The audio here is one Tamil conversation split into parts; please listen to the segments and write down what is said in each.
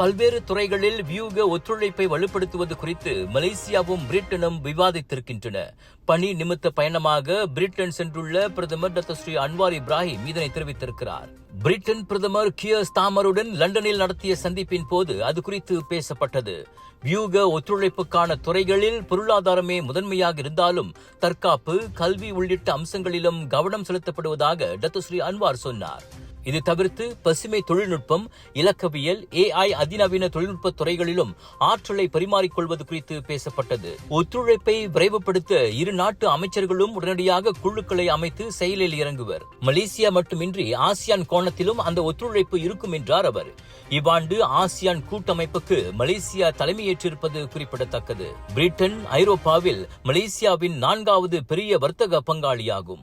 பல்வேறு துறைகளில் வியூக ஒத்துழைப்பை வலுப்படுத்துவது குறித்து மலேசியாவும் பிரிட்டனும் விவாதித்திருக்கின்றன. பணி நிமித்த பயணமாக பிரிட்டன் சென்றுள்ள பிரதமர் டாக்டர் ஸ்ரீ அன்வார் இப்ராஹிம் இதனை தெரிவித்திருக்கிறார். பிரிட்டன் பிரதமர் கியர் ஸ்தாமருடன் லண்டனில் நடத்திய சந்திப்பின் போது அது குறித்து பேசப்பட்டது. வியூக ஒத்துழைப்புக்கான துறைகளில் பொருளாதாரமே முதன்மையாக இருந்தாலும் தற்காப்பு கல்வி உள்ளிட்ட அம்சங்களிலும் கவனம் செலுத்தப்படுவதாக டத்துஸ்ரீ அன்வார் சொன்னார். இது தவிர்த்து பசுமை தொழில்நுட்பம் இலக்கவியல் ஏஐ அதிநவீன தொழில்நுட்ப துறைகளிலும் ஆற்றலை பரிமாறிக்கொள்வது குறித்து பேசப்பட்டது. ஒத்துழைப்பை விரைவுபடுத்த இரு நாட்டு அமைச்சர்களும் உடனடியாக குழுக்களை அமைத்து செயலில் இறங்குவர். மலேசியா மட்டுமின்றி ஆசியான் கோணத்திலும் அந்த ஒத்துழைப்பு இருக்கும் என்றார் அவர். இவ்வாண்டு ஆசியான் கூட்டமைப்புக்கு மலேசியா தலைமையேற்றிருப்பது குறிப்பிடத்தக்கது. பிரிட்டன் ஐரோப்பாவில் மலேசியாவின் நான்காவது பெரிய வர்த்தக பங்காளியாகும்.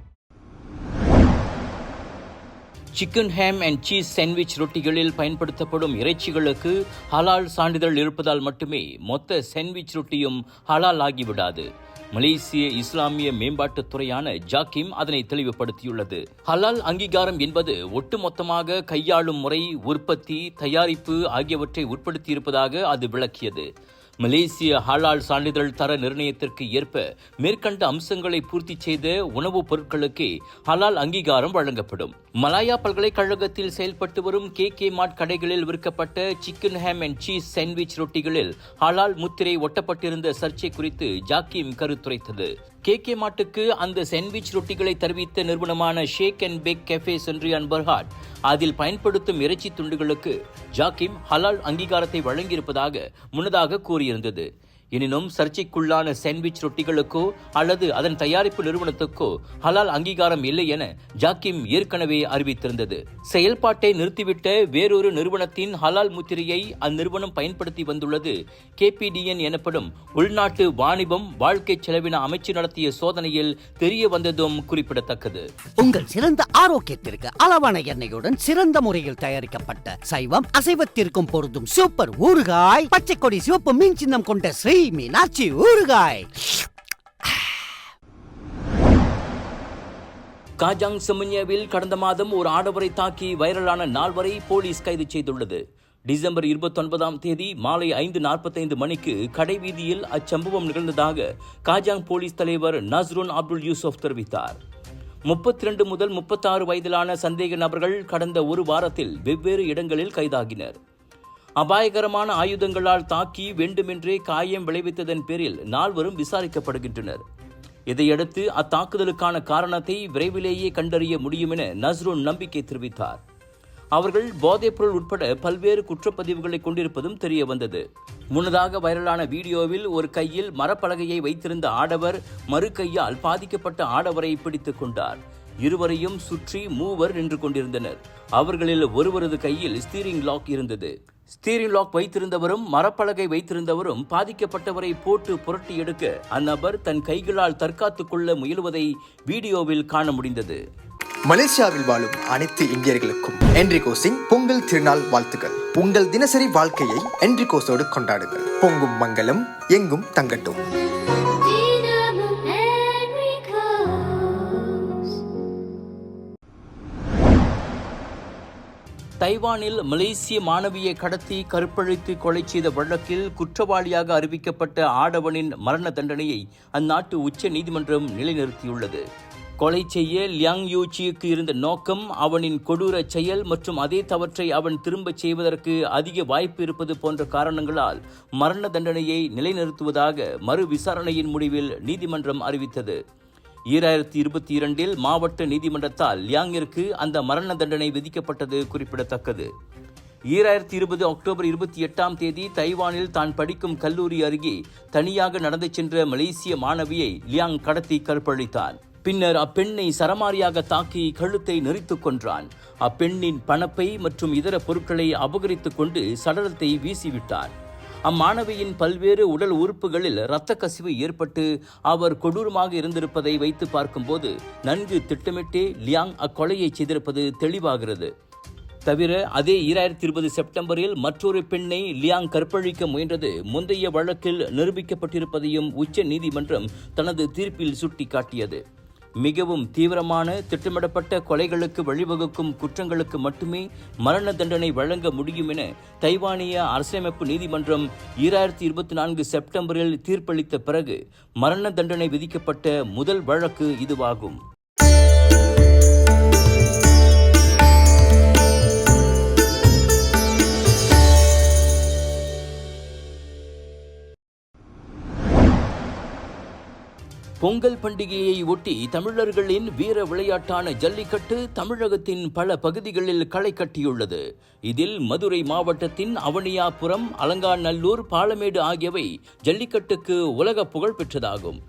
chicken ham and cheese sandwich ரொட்டிகளில் பயன்படுத்தப்படும் இறைச்சிகளுக்கு ஹலால் சான்றிதழ் இருப்பதால் மட்டுமே மொத்த சாண்ட்விச் ரொட்டியும் ஹலால் ஆகிவிடாது. மலேசிய இஸ்லாமிய மேம்பாட்டுத் துறையான ஜாக்கிம் அதனை தெளிவுபடுத்தியுள்ளது. ஹலால் அங்கீகாரம் என்பது ஒட்டுமொத்தமாக கையாளும் முறை உற்பத்தி தயாரிப்பு ஆகியவற்றை உட்படுத்தியிருப்பதாக அது விளக்கியது. மலேசிய ஹலால் சான்றிதழ் தர நிர்ணயத்திற்கு ஏற்ப மேற்கண்ட அம்சங்களை பூர்த்தி செய்த உணவுப் பொருட்களுக்கே ஹலால் அங்கீகாரம் வழங்கப்படும். மலாயா பல்கலைக்கழகத்தில் செயல்பட்டு வரும் கே கே மார்ட் கடைகளில் விற்கப்பட்ட chicken ham and cheese sandwich ரொட்டிகளில் ஹலால் முத்திரை ஒட்டப்பட்டிருந்த சர்ச்சை குறித்து ஜாக்கிம் கருத்துரைத்தது. கே கே மாட்டுக்கு அந்த சாண்ட்விச் ரொட்டிகளை தெரிவித்த நிறுவனமான ஷேக் அண்ட் பேக் கெஃபே சென்று அன்பர்ஹாட் அதில் பயன்படுத்தும் இறைச்சி துண்டுகளுக்கு ஜாக்கிம் ஹலால் அங்கீகாரத்தை வழங்கியிருப்பதாக முன்னதாக கூறியிருந்தது. எனினும் சர்ச்சைக்குள்ளான சாண்ட்விச் ரொட்டிகளுக்கோ அல்லது அதன் தயாரிப்பு நிறுவனத்துக்கோ ஹலால் அங்கீகாரம் இல்லை என ஜாக்கிம் ஏற்கனவே அறிவித்திருந்தது. செயல்பாட்டை நிறுத்திவிட்ட வேறொரு நிறுவனத்தின் ஹலால் முத்திரையை அந்நிறுவனம் பயன்படுத்தி வந்துள்ளது. கேபிடிஎன் எனப்படும் உள்நாட்டு வாணிபம் வாழ்க்கை செலவின அமைச்சு நடத்திய சோதனையில் தெரிய வந்ததும் குறிப்பிடத்தக்கது. உங்கள் சிறந்த ஆரோக்கியத்திற்கு அளவான எண்ணெயுடன் சிறந்த முறையில் தயாரிக்கப்பட்ட சைவம் அசைவத்திற்கும் பொருந்தும் சூப்பர் ஊறுகாய் பச்சை கொடி சிவப்பு மீன் சின்னம் கொண்ட ஸ்ரீ மீனாட்சி ஊறுகாய். காஜாங் செமன்யாவில் கடந்த மாதம் ஒரு ஆடவரை தாக்கி வைரலான நால்வரை போலீஸ் கைது செய்துள்ளது. டிசம்பர் இருபத்தொன்பதாம் தேதி மாலை ஐந்து நாற்பத்தைந்து மணிக்கு கடைவீதியில் அச்சம்பவம் நிகழ்ந்ததாக காஜாங் போலீஸ் தலைவர் நஸ்ருன் அப்துல் யூசுப் தெரிவித்தார். முப்பத்தி ரெண்டு முதல் முப்பத்தாறு வயதிலான சந்தேக நபர்கள் கடந்த ஒரு வாரத்தில் வெவ்வேறு இடங்களில் கைதாகினர். அபாயகரமான ஆயுதங்களால் தாக்கி வேண்டுமென்றே காயம் விளைவித்ததன் பேரில் நால்வரும் விசாரிக்கப்படுகின்றனர். இதையடுத்து அத்தாக்குதலுக்கான காரணத்தை விரைவிலேயே கண்டறிய முடியும் என நஸ்ருன் நம்பிக்கை தெரிவித்தார். அவர்கள் போதைப்பொருள் உட்பட பல்வேறு குற்றப்பதிவுகளை கொண்டிருப்பதும் தெரிய வந்தது முன்னதாக வைரலான வீடியோவில் ஒரு கையில் மரப்பலகையை வைத்திருந்த ஆடவர் மறு கையால் பாதிக்கப்பட்ட ஆடவரை பிடித்துக் கொண்டார். இருவரையும் சுற்றி மூவர் நின்று கொண்டிருந்தனர். அவர்களில் ஒருவரது கையில் ஸ்டீரிங் லாக் இருந்தது. ஸ்டீரிங் லாக் வைத்திருந்தவரும் மரப்பலகை வைத்திருந்தவரும் பாதிக்கப்பட்டவரை போட்டு புரட்டி எடுக்க அந்நபர் தன் கைகளால் தற்காத்துக் கொள்ள முயலுவதை வீடியோவில் காண முடிந்தது. மலேசியாவில் வாழும் அனைத்து இந்தியர்களுக்கும் என்ரிகோ சிங் பொங்கல் திருநாள் வாழ்த்துக்கள். உங்கள் தினசரி வாழ்க்கையை என்ரிகோஸோடு கொண்டாடுங்கள். பொங்கும் மங்களம் எங்கும் தங்கட்டும். தைவானில் மலேசிய மாணவியை கடத்தி கருப்பழித்து கொலை செய்த வழக்கில் குற்றவாளியாக அறிவிக்கப்பட்ட ஆடவனின் மரண தண்டனையை அந்நாட்டு உச்ச நீதிமன்றம் நிலைநிறுத்தியுள்ளது. கொலை செய்ய லியாங் யூச்சியுக்கு இருந்த நோக்கம் அவனின் கொடூர செயல் மற்றும் அதே தவற்றை அவன் திரும்பச் செய்வதற்கு அதிக வாய்ப்பு இருப்பது போன்ற காரணங்களால் மரண தண்டனையை நிலைநிறுத்துவதாக மறு விசாரணையின் முடிவில் நீதிமன்றம் அறிவித்தது. ஈராயிரத்தி இருபத்தி இரண்டில் மாவட்ட நீதிமன்றத்தால் லியாங்கிற்கு அந்த மரண தண்டனை விதிக்கப்பட்டது குறிப்பிடத்தக்கது. ஈராயிரத்தி இருபது அக்டோபர் இருபத்தி எட்டாம் தேதி தைவானில் தான் படிக்கும் கல்லூரி அருகே தனியாக நடந்து சென்ற மலேசிய மாணவியை லியாங் கடத்தி கற்பழித்தான். பின்னர் அப்பெண்ணை சரமாரியாக தாக்கி கழுத்தை நெறித்துக் கொன்றான். அப்பெண்ணின் பணப்பை மற்றும் இதர பொருட்களை அபகரித்துக் கொண்டு சடலத்தை வீசிவிட்டான். அம்மாணவியின் பல்வேறு உடல் உறுப்புகளில் இரத்த கசிவு ஏற்பட்டு அவர் கொடூரமாக இருந்திருப்பதை வைத்து பார்க்கும்போது நன்கு திட்டமிட்டே லியாங் அக்கொலையை செய்திருப்பது தெளிவாகிறது. தவிர அதே ஈராயிரத்தி இருபது செப்டம்பரில் மற்றொரு பெண்ணை லியாங் கற்பழிக்க முயன்றது முந்தைய வழக்கில் நிரூபிக்கப்பட்டிருப்பதையும் உச்ச நீதிமன்றம் தனது தீர்ப்பில் சுட்டிக்காட்டியது. மிகவும் தீவிரமான திட்டமிடப்பட்ட கொலைகளுக்கு வழிவகுக்கும் குற்றங்களுக்கு மட்டுமே மரண தண்டனை வழங்க முடியும் என தைவானிய அரசியலமைப்பு நீதிமன்றம் ஈராயிரத்தி இருபத்தி நான்கு செப்டம்பரில் தீர்ப்பளித்த பிறகு மரண தண்டனை விதிக்கப்பட்ட முதல் வழக்கு இதுவாகும். பொங்கல் பண்டிகையை ஒட்டி தமிழர்களின் வீர விளையாட்டான ஜல்லிக்கட்டு தமிழகத்தின் பல பகுதிகளில் களை கட்டியுள்ளது. இதில் மதுரை மாவட்டத்தின் அவனியாபுரம் அலங்காநல்லூர் பாலமேடு ஆகியவை ஜல்லிக்கட்டுக்கு உலக புகழ் பெற்றதாகும்.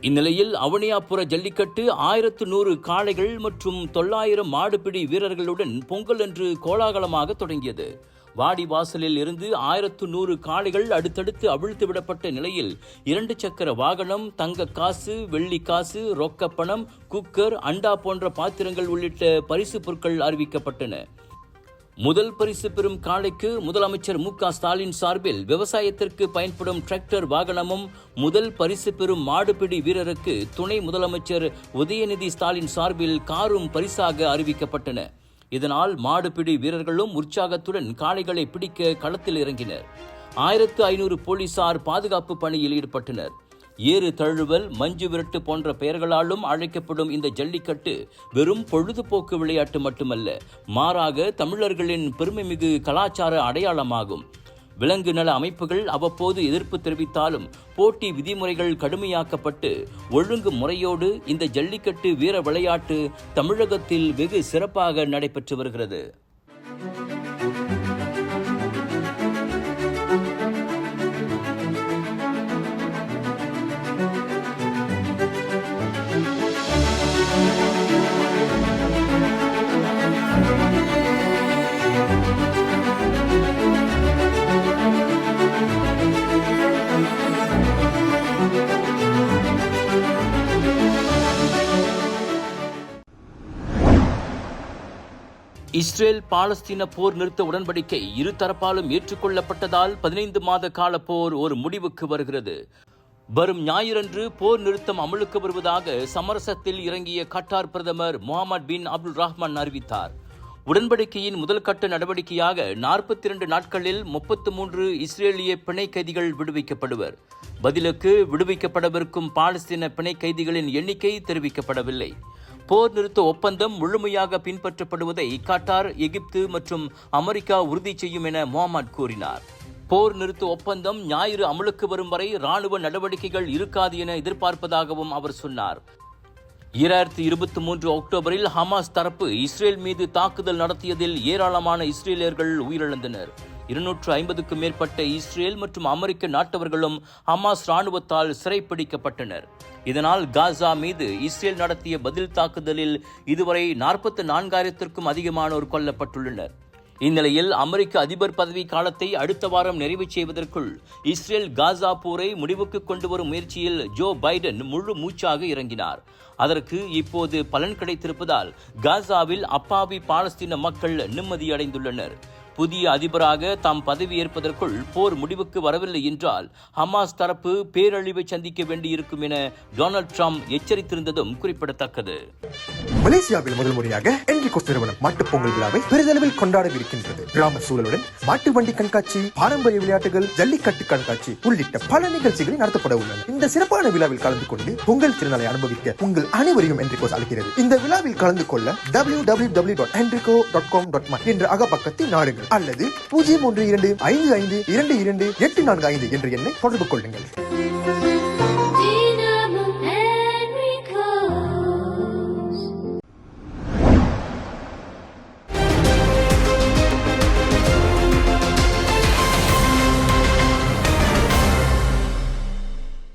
இந்நிலையில் அவனியாபுர ஜல்லிக்கட்டு ஆயிரத்து நூறு காளைகள் மற்றும் தொள்ளாயிரம் மாடுபிடி வீரர்களுடன் பொங்கல் அன்று கோலாகலமாக தொடங்கியது. வாடி வாசலில் இருந்து ஆயிரத்து நூறு காளைகள் அடுத்தடுத்து அவிழ்த்து விடப்பட்ட நிலையில் இரண்டு சக்கர வாகனம் தங்க காசு வெள்ளி காசு ரொக்கப்பணம் குக்கர் அண்டா போன்ற பாத்திரங்கள் உள்ளிட்ட பரிசு பொருட்கள் அறிவிக்கப்பட்டன. முதல் பரிசு பெறும் காளைக்கு முதலமைச்சர் மு க ஸ்டாலின் சார்பில் விவசாயத்திற்கு பயன்படும் டிராக்டர் வாகனமும் முதல் பரிசு பெறும் மாடுபிடி வீரருக்கு துணை முதலமைச்சர் உதயநிதி ஸ்டாலின் சார்பில் காரும் பரிசாக அறிவிக்கப்பட்டன. இதனால் மாடுபிடி வீரர்களும் உற்சாகத்துடன் காளைகளை பிடிக்க களத்தில் இறங்கினர். ஆயிரத்து ஐநூறு போலீசார் பாதுகாப்பு பணியில் ஈடுபட்டனர். ஏறு தழுவல் மஞ்சு விரட்டு போன்ற பெயர்களாலும் அழைக்கப்படும் இந்த ஜல்லிக்கட்டு வெறும் பொழுதுபோக்கு விளையாட்டு மட்டுமல்ல மாறாக தமிழர்களின் பெருமைமிகு கலாச்சார அடையாளமாகும். விலங்கு நல அமைப்புகள் அவ்வப்போது எதிர்ப்பு தெரிவித்தாலும் போட்டி விதிமுறைகள் கடுமையாக்கப்பட்டு ஒழுங்கு முறையோடு இந்த ஜல்லிக்கட்டு வீர விளையாட்டு தமிழகத்தில் வெகு சிறப்பாக நடைபெற்று வருகிறது. இஸ்ரேல் பாலஸ்தீன போர் நிறுத்த உடன்படிக்கை இரு தரப்பாலும் ஏற்றுக்கொள்ளப்பட்டதால் பதினைந்து மாத கால போர் ஒரு முடிவுக்கு வருகிறது. வரும் ஞாயிறன்று போர் நிறுத்தம் அமலுக்கு வருவதாக சமரசத்தில் இறங்கிய கட்டார் பிரதமர் முகமது பின் அப்துல் ரஹ்மான் அறிவித்தார். உடன்படிக்கையின் முதல் கட்ட நடவடிக்கையாக நாற்பத்தி இரண்டு நாட்களில் முப்பத்து மூன்று இஸ்ரேலிய பிணை கைதிகள் விடுவிக்கப்படுவர். பதிலுக்கு விடுவிக்கப்படவிருக்கும் பாலஸ்தீன பிணை கைதிகளின் எண்ணிக்கை தெரிவிக்கப்படவில்லை. போர் நிறுத்த ஒப்பந்தம் முழுமையாக பின்பற்றப்படுவதை கட்டார் எகிப்து மற்றும் அமெரிக்கா உறுதி செய்யும் என முகமது கூறினார். போர் நிறுத்த ஒப்பந்தம் ஞாயிறு அமலுக்கு வரும் வரை ராணுவ நடவடிக்கைகள் இருக்காது என எதிர்பார்ப்பதாகவும் அவர் சொன்னார். ஈராயிரத்தி இருபத்தி மூன்று அக்டோபரில் ஹமாஸ் தரப்பு இஸ்ரேல் மீது தாக்குதல் நடத்தியதில் ஏராளமான இஸ்ரேலியர்கள் உயிரிழந்தனர். இருநூற்று ஐம்பதுக்கும் மேற்பட்ட இஸ்ரேல் மற்றும் அமெரிக்க நாட்டவர்களும் ஹமாஸ் ராணுவத்தால் சிறைப்பிடிக்கப்பட்டனர். இதனால் காசா மீது இஸ்ரேல் நடத்திய பதில் தாக்குதலில் இதுவரை நாற்பத்தி நான்காயிரத்திற்கும் அதிகமானோர் கொல்லப்பட்டுள்ளனர். இந்நிலையில் அமெரிக்க அதிபர் பதவி காலத்தை அடுத்த வாரம் நிறைவு செய்வதற்குள் இஸ்ரேல் காசா போரை முடிவுக்கு கொண்டு வரும் முயற்சியில் ஜோ பைடன் முழு மூச்சாக இறங்கினார். அதற்கு இப்போது பலன் கிடைத்திருப்பதால் காசாவில் அப்பாவி பாலஸ்தீன மக்கள் நிம்மதியடைந்துள்ளனர். புதிய அதிபராக தாம் பதவியேற்பதற்குள் போர் முடிவுக்கு வரவில்லை என்றால் ஹமாஸ் தரப்பு பேரழிவை சந்திக்க வேண்டியிருக்கும் என டொனால்ட் ட்ரம்ப் எச்சரித்திருந்ததும் குறிப்பிடத்தக்கது. மலேசியாவில் முதல் முறையாக என்ரிகோஸ் நிறுவனம் மாட்டுப் பொங்கல் விழாவை பெரிதளவில் கொண்டாடவிருக்கின்றது. கிராம சூழலுடன் மாட்டு வண்டி கண்காட்சி பாரம்பரிய விளையாட்டுகள் ஜல்லிக்கட்டு கண்காட்சி உள்ளிட்ட பல நிகழ்ச்சிகள் நடத்தப்பட உள்ளன. இந்த சிறப்பான விழாவில் கலந்து கொண்டு பொங்கல் திருநாளை அனுபவிக்க உங்கள் அனைவரையும் என்ரிகோஸ் அழைக்கிறது இந்த விழாவில் கலந்து கொள்ள W W W dot Enrico dot com dot என்ற அகப்பக்கத்தை நாடுங்கள் அல்லது பூஜ்ஜியம் ஒன்று இரண்டு ஐந்து ஐந்து இரண்டு இரண்டு எட்டு நான்கு ஐந்து என்ற எண்ணை தொடர்பு கொள்ளுங்கள்.